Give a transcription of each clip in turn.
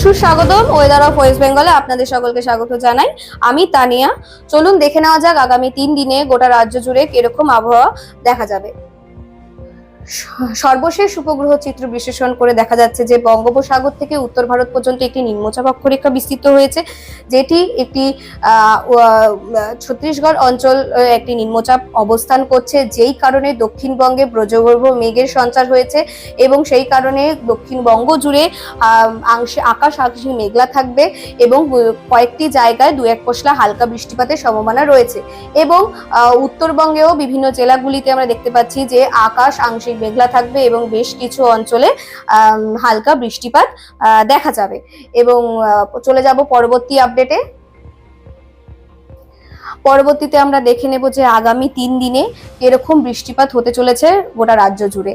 সুস্বাগতম weather of West বেঙ্গলে আপনাদের সকলকে স্বাগত জানাই। আমি তানিয়া। চলুন দেখে নেওয়া যাক আগামী তিন দিনে গোটা রাজ্য জুড়ে কীরকম আবহাওয়া দেখা যাবে। সর্বশেষ উপগ্রহ চিত্র বিশ্লেষণ করে দেখা যাচ্ছে যে বঙ্গোপসাগর থেকে উত্তর ভারত পর্যন্ত একটি নিম্নচাপ অক্ষরেখা বিস্তৃত হয়েছে, যেটি একটি ছত্তিশগড় অঞ্চল একটি নিম্নচাপ অবস্থান করছে, যেই কারণে দক্ষিণবঙ্গে ব্রজগর্ভ মেঘের সঞ্চার হয়েছে এবং সেই কারণে দক্ষিণবঙ্গ জুড়ে আংশে, আকাশ আংশিক মেঘলা থাকবে এবং কয়েকটি জায়গায় দু এক পশলা হালকা বৃষ্টিপাতের সম্ভাবনা রয়েছে এবং উত্তরবঙ্গেও বিভিন্ন জেলাগুলিতে আমরা দেখতে পাচ্ছি যে আকাশ আংশিক মেঘলা থাকবে এবং বেশ কিছু অঞ্চলে হালকা বৃষ্টিপাত দেখা যাবে। এবং চলে যাব পরবর্তী আপডেটে পরবর্তীতে আমরা দেখে নেব যে আগামী তিন দিনে এরকম বৃষ্টিপাত হতে চলেছে গোটা রাজ্য জুড়ে।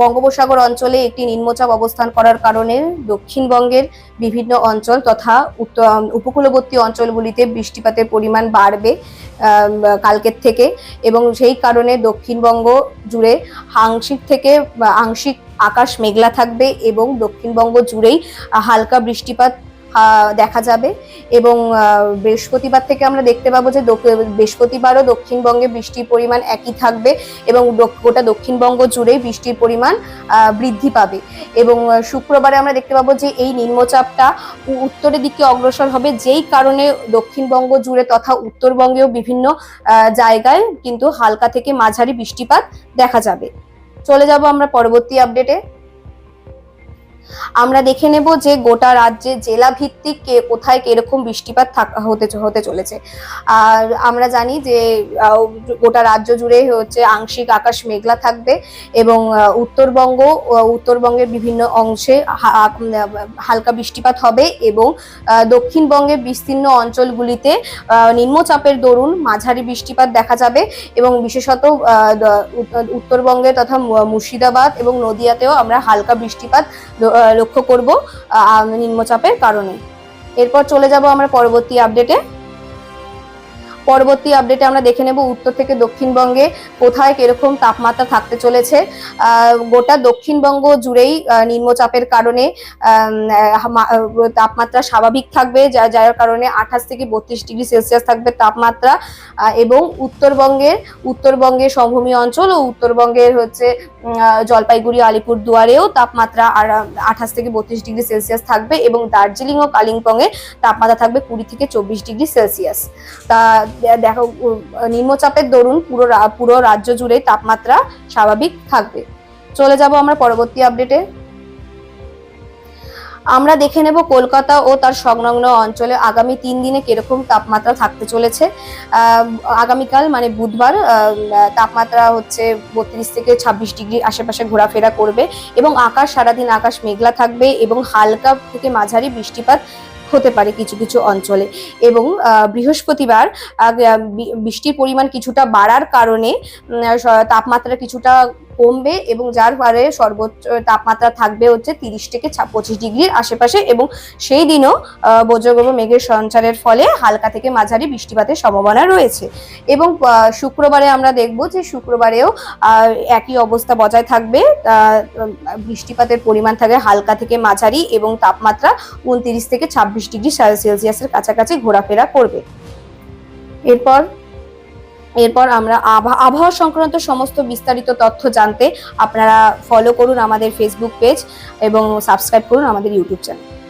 বঙ্গোপসাগর অঞ্চলে একটি নিম্নচাপ অবস্থান করার কারণে দক্ষিণবঙ্গের বিভিন্ন অঞ্চল তথা উত্তর উপকূলবর্তী অঞ্চলগুলিতে বৃষ্টিপাতের পরিমাণ বাড়বে কালকের থেকে এবং সেই কারণে দক্ষিণবঙ্গ জুড়ে আংশিক থেকে আংশিক আকাশ মেঘলা থাকবে এবং দক্ষিণবঙ্গ জুড়েই হালকা বৃষ্টিপাত দেখা যাবে। এবং বৃহস্পতিবার থেকে আমরা দেখতে পাবো যে বৃহস্পতিবারও দক্ষিণবঙ্গে বৃষ্টির পরিমাণ একই থাকবে এবং গোটা দক্ষিণবঙ্গ জুড়েই বৃষ্টির পরিমাণ বৃদ্ধি পাবে। এবং শুক্রবারে আমরা দেখতে পাবো যে এই নিম্নচাপটা উত্তরের দিকে অগ্রসর হবে। যেই কারণে দক্ষিণবঙ্গ জুড়ে তথা উত্তরবঙ্গেও বিভিন্ন জায়গায় কিন্তু হালকা থেকে মাঝারি বৃষ্টিপাত দেখা যাবে। চলে যাব আমরা পরবর্তী আপডেটে আমরা দেখে নেব যে গোটা রাজ্যে জেলা ভিত্তিক কে কোথায় কীরকম বৃষ্টিপাত থাক- হতে হতে চলেছে। আর আমরা জানি যে গোটা রাজ্য জুড়ে হচ্ছে আংশিক আকাশ মেঘলা থাকবে এবং উত্তরবঙ্গ উত্তরবঙ্গের বিভিন্ন অংশে হালকা বৃষ্টিপাত হবে এবং দক্ষিণবঙ্গের বিস্তীর্ণ অঞ্চলগুলিতে নিম্নচাপের দরুন মাঝারি বৃষ্টিপাত দেখা যাবে এবং বিশেষত উত্তরবঙ্গে তথা মুর্শিদাবাদ এবং নদিয়াতেও আমরা হালকা বৃষ্টিপাত লক্ষ্য করব নিম্নচাপের কারণে। এরপর চলে যাব আমরা পরবর্তী আপডেটে পরবর্তী আপডেটে আমরা দেখে নেব উত্তর থেকে দক্ষিণবঙ্গে কোথায় কীরকম তাপমাত্রা থাকতে চলেছে। গোটা দক্ষিণবঙ্গ জুড়েই নিম্নচাপের কারণে তাপমাত্রা স্বাভাবিক থাকবে, যা, যার কারণে আঠাশ থেকে বত্রিশ ডিগ্রি সেলসিয়াস থাকবে তাপমাত্রা। এবং উত্তরবঙ্গের উত্তরবঙ্গের সমভূমি অঞ্চল ও উত্তরবঙ্গের হচ্ছে জলপাইগুড়ি আলিপুর দুয়ারেও তাপমাত্রা আঠাশ থেকে বত্রিশ ডিগ্রি সেলসিয়াস থাকবে এবং দার্জিলিং ও কালিম্পংয়ে তাপমাত্রা থাকবে কুড়ি থেকে চব্বিশ ডিগ্রি সেলসিয়াস। তা দেখো নিম্নচাপের দরুন পুরো পুরো রাজ্য জুড়ে তাপমাত্রা স্বাভাবিক থাকবে। চলে যাব আমরা পরবর্তী আপডেটে আমরা দেখে নেব কলকাতা ও তার সংলগ্ন অঞ্চলে আগামী তিন দিনে কীরকম তাপমাত্রা থাকতে চলেছে। আগামীকাল মানে বুধবার তাপমাত্রা হচ্ছে বত্রিশ থেকে ছাব্বিশ ডিগ্রি আশেপাশে ঘোরাফেরা করবে এবং আকাশ সারাদিন আকাশ মেঘলা থাকবে এবং হালকা থেকে মাঝারি বৃষ্টিপাত হতে পারে কিছু কিছু অঞ্চলে। এবং বৃহস্পতিবার বৃষ্টির পরিমাণ কিছুটা বাড়ার কারণে তাপমাত্রা কিছুটা কমবে এবং যার ফলে সর্বোচ্চ তাপমাত্রা থাকবে হচ্ছে তিরিশ থেকে পঁচিশ ডিগ্রির আশেপাশে এবং সেই দিনও বজ্রগর্ভ মেঘের সঞ্চারের ফলে হালকা থেকে মাঝারি বৃষ্টিপাতের সম্ভাবনা রয়েছে। এবং শুক্রবারে আমরা দেখব যে শুক্রবারেও একই অবস্থা বজায় থাকবে। বৃষ্টিপাতের পরিমাণ থাকবে হালকা থেকে মাঝারি এবং তাপমাত্রা উনত্রিশ থেকে ছাব্বিশ ডিগ্রি সেলসিয়াসের কাছাকাছি ঘোরাফেরা করবে। এরপর এরপর আমরা আবহা- আবহাওয়া সংক্রান্ত সমস্ত বিস্তারিত তথ্য জানতে আপনারা ফলো করুন আমাদের ফেসবুক পেজ এবং সাবস্ক্রাইব করুন আমাদের ইউটিউব চ্যানেল